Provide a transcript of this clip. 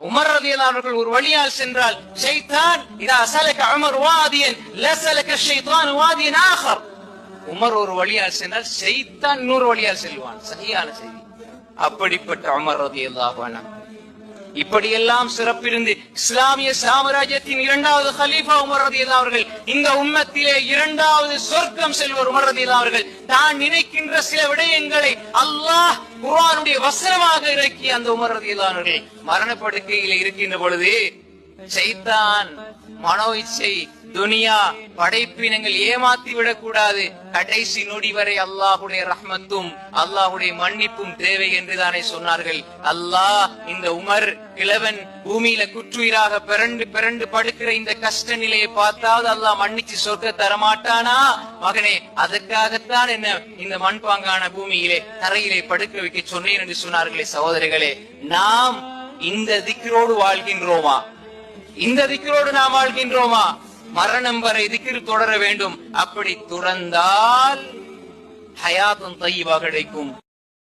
Umar ரதியல்லாஹு அவர்கள் ஒரு வழியால் சென்றால் ஷைத்தான் இதா அசலக உமர் வாதியன் லசலக ஷைத்தான் வாதியன் ஆகர் உமர் ஒரு வழியால் சென்றால் ஷைத்தான் இன்னொரு வழியால் செல்வான் சரியான செய்தி அப்படிப்பட்ட உமர் ரதியல்லாஹு அன்ஹு இப்படியெல்லாம் சிறப்பிருந்து இஸ்லாமிய சாம்ராஜ்யத்தின் இரண்டாவது ஹலீஃபா உமர் அவர்கள் இந்த உம்மத்திலே இரண்டாவது சொர்க்கம் செல்வர் உமர் அவர்கள். தான் நினைக்கின்ற சில விடயங்களை அல்லாஹ் குரானுடைய வசனமாக இறக்கி அந்த உமர் அவர்கள். மரணப்படுக்கையில் இருக்கின்ற பொழுது சைத்தான் மனோ இச்சை துனியா படைப்பினங்கள் ஏமாத்தி விடக்கூடாது கடைசி நொடி வரை அல்லாஹுடைய ரஹ்மத்தும் அல்லாஹுடைய மன்னிப்பும் தேவை என்று தானே சொன்னார்கள். அல்லாஹ் இந்த உமர் கிழவன் பூமியில குற்றுயிராக பிறண்டு பிறண்டு படுக்கிற இந்த கஷ்ட நிலையை பார்த்தாவது அல்லாஹ் மன்னிச்சு சொர்க்க தரமாட்டானா? மகனே அதற்காகத்தான் என்ன இந்த மண்பாங்கான பூமியிலே தரையிலே படுக்க வைக்க சொன்னேன் என்று சொன்னார்களே சகோதரிகளே. நாம் இந்த திக்கரோடு வாழ்கின்றோமா? இந்த திக்கிரோடு நாம் வாழ்கின்றோமா? மரணம் வரை திக்கிர் தொடர வேண்டும். அப்படி துறந்தால் ஹயாத்தும் தையீவா கிடைக்கும்.